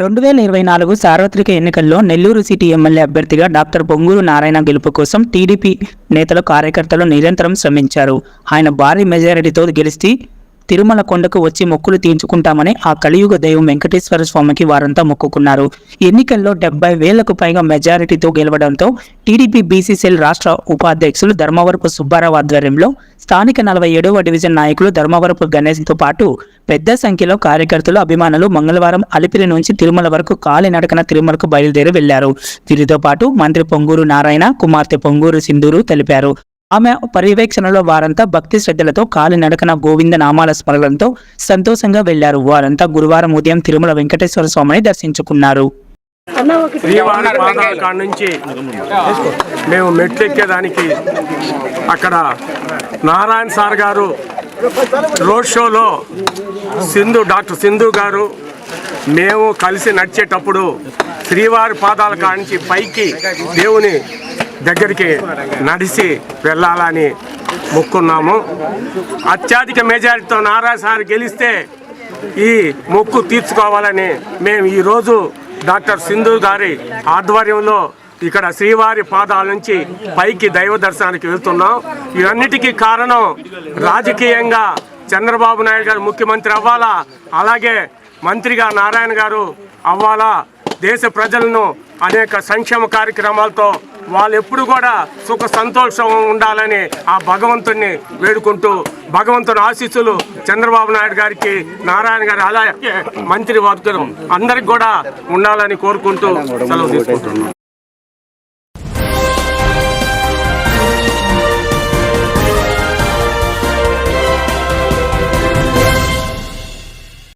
రెండు వేల ఇరవై నాలుగు సార్వత్రిక ఎన్నికల్లో నెల్లూరు సిటీ ఎమ్మెల్యే అభ్యర్థిగా డాక్టర్ పొంగూరు నారాయణ గెలుపు కోసం టీడీపీ నేతలు కార్యకర్తలు నిరంతరం శ్రమించారు. ఆయన భారీ మెజారిటీతో గెలిచి తిరుమల కొండకు వచ్చి మొక్కులు తీర్చుకుంటామని ఆ కలియుగ దైవం వెంకటేశ్వర స్వామికి వారంతా మొక్కుకున్నారు. ఎన్నికల్లో డెబ్బై వేలకు పైగా మెజారిటీతో గెలవడంతో టీడీపీ బీసీసీఎల్ రాష్ట్ర ఉపాధ్యక్షులు ధర్మవరపు సుబ్బారావు ఆధ్వర్యంలో స్థానిక నలభై ఏడవ డివిజన్ నాయకులు ధర్మవరపు గణేష్తో పాటు పెద్ద సంఖ్యలో కార్యకర్తలు అభిమానులు మంగళవారం అలిపిరి నుంచి తిరుమల వరకు కాలినడకన తిరుమలకు బయలుదేరి వెళ్ళారు వీరితో పాటు మంత్రి పొంగూరు నారాయణ కుమార్తె పొంగూరు సింధూరు తెలిపారు. ఆమె పర్యవేక్షణలో వారంతా భక్తి శ్రద్ధలతో కాలినడకన గోవింద నామాల స్మరణలతో సంతోషంగా వెళ్ళారు. వారంతా గురువారం ఉదయం తిరుమల వెంకటేశ్వర స్వామిని దర్శించుకున్నారు. శ్రీవారి పాదాల కాడ నుంచి మేము మెట్లెక్కేదానికి అక్కడ నారాయణ సార్ గారు రోడ్ షోలో సింధు డాక్టర్ సింధు గారు మేము కలిసి నడిచేటప్పుడు శ్రీవారి పాదాల కాడ నుంచి పైకి దేవుని దగ్గరికి నడిచి వెళ్ళాలని మొక్కున్నాము. అత్యధిక మెజారిటీతో నారా సార్ గెలిస్తే ఈ మొక్కు తీర్చుకోవాలని మేము ఈరోజు డాక్టర్ సింధు గారి ఆధ్వర్యంలో ఇక్కడ శ్రీవారి పాదాల నుంచి పైకి దైవ దర్శనానికి వెళ్తున్నాం. ఇవన్నిటికీ కారణం రాజకీయంగా చంద్రబాబు నాయుడు గారు ముఖ్యమంత్రి అవ్వాలా అలాగే మంత్రిగా నారాయణ గారు అవ్వాలా దేశ ప్రజలను అనేక సంక్షేమ కార్యక్రమాలతో వాళ్ళు ఎప్పుడు కూడా సుఖ సంతోషం ఉండాలని ఆ భగవంతుణ్ణి వేడుకుంటూ భగవంతుని ఆశీస్సులు చంద్రబాబు నాయుడు గారికి నారాయణ గారి అలాగే మంత్రి వర్గం అందరికి కూడా ఉండాలని కోరుకుంటూ సెలవు తీసుకుంటున్నాం.